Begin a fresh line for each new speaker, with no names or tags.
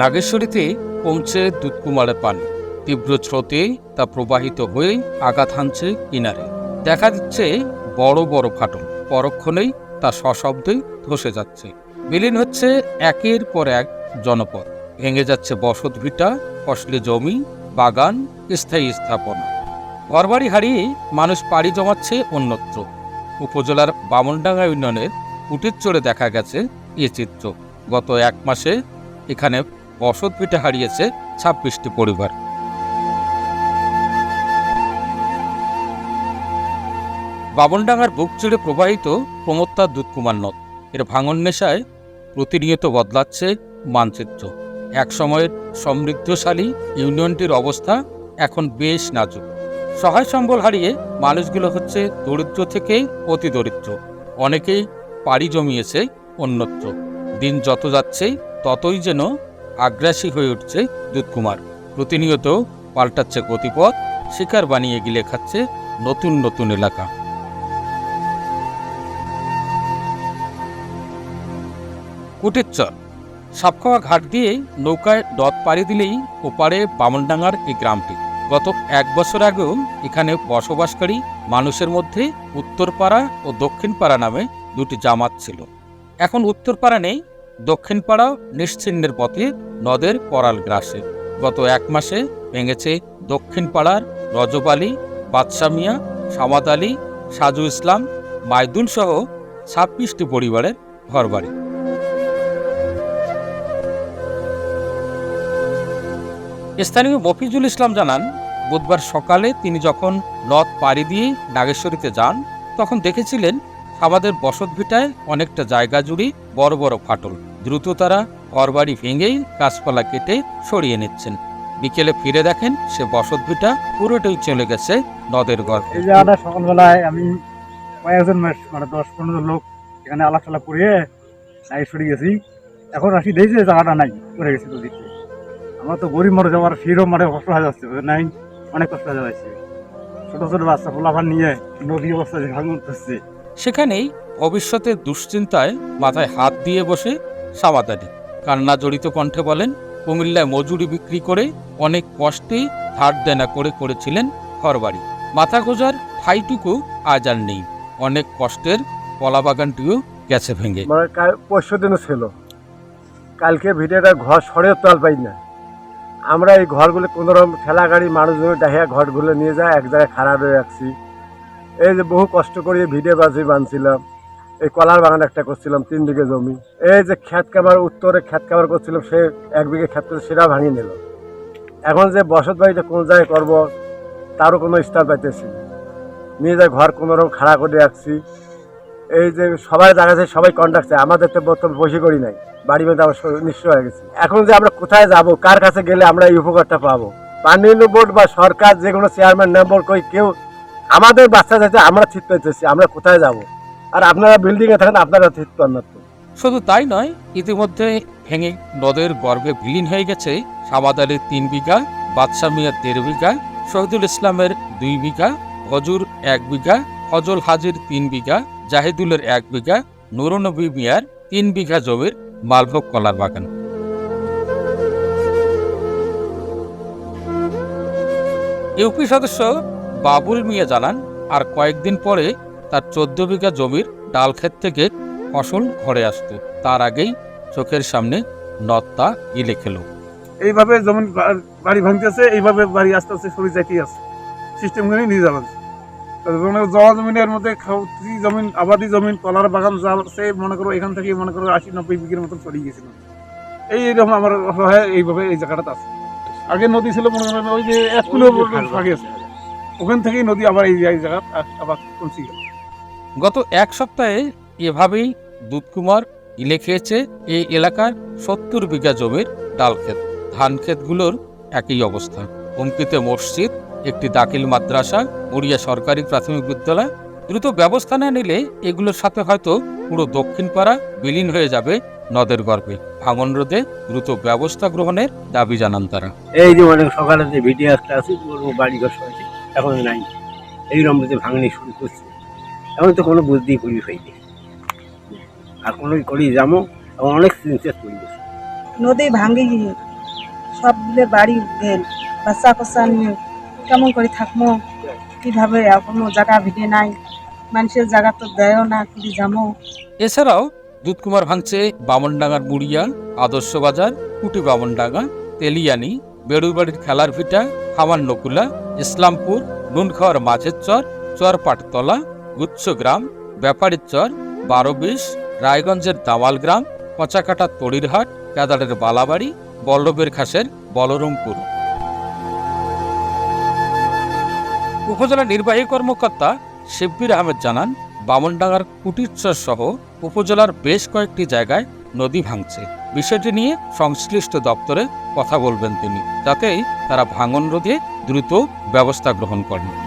নাগেশ্বরীতে পৌঁছে দুধকুমারের পানি। তীব্র স্রোতে তা প্রবাহিত হয়ে আঘাত হানছে কিনারে। দেখা দিচ্ছে বড় বড় ফাটল। পরক্ষণেই তা সশব্দে ধসে যাচ্ছে। বিলীন হচ্ছে একের পর এক জনপদ। ভেঙে যাচ্ছে বসত ভিটা, ফসলি জমি, বাগান, স্থায়ী স্থাপনা। ঘরবাড়ি হারিয়ে মানুষ পাড়ি জমাচ্ছে অন্যত্র। উপজেলার বামনডাঙ্গা ইউনিয়নের কুটির চড়ে দেখা গেছে এ চিত্র। গত এক মাসে এখানে বসত ভিটা হারিয়েছে ছাব্বিশটি পরিবার। বামনডাঙ্গার বুক চিড়ে প্রবাহিত প্রমত্তার দুধকুমার নদ। এর ভাঙন নেশায় প্রতিনিয়ত বদলাচ্ছে মানচিত্র। একসময়ের সমৃদ্ধশালী ইউনিয়নটির অবস্থা এখন বেশ নাজুক। সহায় সম্বল হারিয়ে মানুষগুলো হচ্ছে দরিদ্র থেকে অতি দরিদ্র। অনেকেই পাড়ি জমিয়েছে অন্যত্র। দিন যত যাচ্ছে, ততই যেন আগ্রাসী হয়ে উঠছে দুধকুমার। প্রতিনিয়ত পাল্টাচ্ছে গতিপথ, শিকার বানিয়ে গিলে খাচ্ছে নতুন নতুন এলাকা। কুটিরচর সাপখাওয়া ঘাট দিয়ে নৌকায় ডত পাড়ি দিলেই ওপারে বামনডাঙ্গার এই গ্রামটি। গত এক বছর আগেও এখানে বসবাসকারী মানুষের মধ্যে উত্তরপাড়া ও দক্ষিণপাড়া নামে দুটি জামাত ছিল। এখন উত্তরপাড়া নেই দক্ষিণপাড়া নিশ্চিহ্নের পথে নদের করাল গ্রাসে। গত এক মাসে ভেঙেছে দক্ষিণপাড়ার রজব আলী বাদশা মিয়া সামাদ আলী, সাজু ইসলাম মাইদুল সহ ছাব্বিশটি পরিবারের ঘরবাড়ি। স্থানীয় মফিজুল ইসলাম জানান, বুধবার সকালে তিনি যখন নদ পাড়ি দিয়ে নাগেশ্বরীতে যান, তখন দেখেছিলেন আমাদের বসতভিটায় অনেকটা জায়গা জুড়ে বড় বড় ফাটল। দ্রুত তারা ঘরবাড়ি ভেঙেই গাছপালা কেটে সরিয়ে নিচ্ছেন। বিকেলে ফিরে দেখেন সে বসতভিটা পুরোটাই চলে গেছে নদের গর্ভে।
সকালবেলায় আমি কয়েকজন মানে দশ পনেরো লোক এখানে আলাপ টালাপ করিয়ে নাই সরে গেছি। এখন আসি দেখছি জায়গাটা নাই, পড়ে গেছে নদীতে। আমার তো গরিব মরে যাওয়ার ফিরও মানে কষ্ট হয়ে যাচ্ছে নাই? অনেক কষ্ট হয়ে যাচ্ছে। ছোট ছোট বাচ্চা পোলাপান নিয়ে নদী অবস্থা ভাঙন করছে।
সেখানেই ভবিষ্যতের দুশ্চিন্তায় মাথায় হাত দিয়ে বসে সামাদানি। কান্না জড়িত কণ্ঠে বলেন, কুমিল্লায় মজুরি বিক্রি করে অনেক কষ্টে ধার দেনা করে করেছিলেন ঘরবাড়ি। মাথা গোজার ঠাইটুকু আজ আর নেই। অনেক কষ্টের কলাবাগানটিও গেছে ভেঙে।
মানে পরশু দিনও ছিল। কালকে ভিডিওটা ঘর সরেও তাল পাই না। আমরা এই ঘরগুলো কোনো রকম ঠেলা গাড়ি মানুষজন ডাহিয়া ঘরগুলো নিয়ে যায়, এক জায়গায় খারাপ হয়ে রাখছি। এই যে বহু কষ্ট করে ভিডিও বাজি বানছিলাম। এই কলার বাগান একটা করছিলাম, তিন বিঘে জমি। এই যে খ্যাত কামার উত্তরে খ্যাত কামার করছিলাম, সে এক বিঘে খ্যাত করে সেটা ভাঙিয়ে নিল। এখন যে বসত বাড়িটা কোন জায়গায় করব, তারও কোনো স্থান পাইতেছি। নিয়ে ঘর কোনো রকম খাড়া করে রাখছি। এই যে সবাই দেখাচ্ছে সবাই কন্ট্যাক্ট আমাদের তো বর্তমানে বসে করি নাই। বাড়ি মধ্যে আমরা নিশ্চয় হয়ে গেছি। এখন যে আমরা কোথায় যাব, কার কাছে গেলে আমরা এই উপকারটা পাবো? পানি বোর্ড বা সরকার যে কোনো চেয়ারম্যান মেম্বার কই, কেউ আমাদের বাচ্চা যাতে আমরা ঠিক পাইতেছি আমরা কোথায় যাব? আর আপনারা বিল্ডিং এ থাকেন, আপনারা ঠিক পান না তো।
শুধু তাই নয়, ইতিমধ্যে ভেঙে নদের গর্ভে বিলীন হয়ে গেছে সামাদ আলীর তিন বিঘা বাদশা মিয়ার দেড় বিঘা, শহীদুল ইসলামের দুই বিঘা, হজুর এক বিঘা, ফজল হাজির তিন বিঘা, জাহিদুলের এক বিঘা, নুরনবী মিয়ার তিন বিঘা জমির মালভোগ কলার বাগান। ইউপি সদস্য বাবুল মিয়া জানান আর কয়েকদিন পরে তার চোদ্দ বিঘা জমির ডাল ক্ষেত থেকে ফসল ঘরে আসতো। তার আগেই চোখের সামনে নদটা গিলে খেলো।
এইভাবে যেমন বা- বাড়ি ভাঙতেছে এইভাবে বাড়ি আস্তে আস্তে সরে যাইতেই আছে। সিস্টেম করে নিয়ে যাবেন জমা জমিনের মধ্যে খাউতি জমিন আবাদি জমিন কলার বাগান যা আছে মনে করো এখান থেকে মনে করো আশি নব্বই বিঘের মতন চলে গেছিল এই এরকম আমার হয় এইভাবে এই জায়গাটাতে আছে। আগে নদী ছিল মনে করেন ওই যে এক কিলো আগে আছে। ওখান থেকেই নদী আবার এই জায়গা আবার পৌঁছে গেল।
গত এক সপ্তাহে এভাবেই দুধকুমার ইলে খেয়েছে এই এলাকার সত্তর বিঘা জমির ডাল ক্ষেত ধান ক্ষেতগুলোর একই অবস্থা। হুমকিতে মসজিদ একটি দাখিল মাদ্রাসা মুড়িয়া সরকারি প্রাথমিক বিদ্যালয় দ্রুত ব্যবস্থা না নিলে এগুলোর সাথে হয়তো পুরো দক্ষিণ পাড়া বিলীন হয়ে যাবে নদের গর্ভে। ভাঙন রোধে দ্রুত ব্যবস্থা গ্রহণের দাবি জানান তারা।
এই যে অনেক সকালে যে ভিডিও আছে পুরো বাড়ি ঘর সবাই এখন নাই। এই রমতে ভাঙনি শুরু করছে। এখন তো কোনো বুদ্ধি করি হয়নি আর কোনো করি যাব এবং অনেক চিন্তা করি গেছে।
নদী ভাঙে গিয়ে সবগুলো বাড়ি গেল বাচ্চা কাচ্চা নিয়ে কেমন করে থাকব? কীভাবে কোনো জায়গা ভিড়ে নাই? মানুষের জায়গা তো দেয়ও না কি যাব?
এছাড়াও দুধকুমার ভাঙছে বামনডাঙ্গার মুড়িয়াল আদর্শ বাজার কুটি বামনডাঙ্গা তেলিয়ানি বেড়ুবাড়ির খেলার ভিটা, খামান্নকুলা, ইসলামপুর, নুনখাওয়ার মাঝের চর চর পাটতলা গুচ্ছগ্রাম ব্যাপারীর চর বারো বিশ রায়গঞ্জের দামাল গ্রাম, পচাকাটা তড়িরহাট, কেদারের বালাবাড়ি, বল্লভের খাসের বলরমপুর উপজেলা নির্বাহী কর্মকর্তা শিব্বির আহমেদ জানান, বামনডাঙ্গার কুটিরচর সহ উপজেলার বেশ কয়েকটি জায়গায় নদী ভাঙছে। বিষয়টি নিয়ে সংশ্লিষ্ট দপ্তরে কথা বলবেন তিনি তাতেই তারা ভাঙন রোধে দ্রুত ব্যবস্থা গ্রহণ করেন।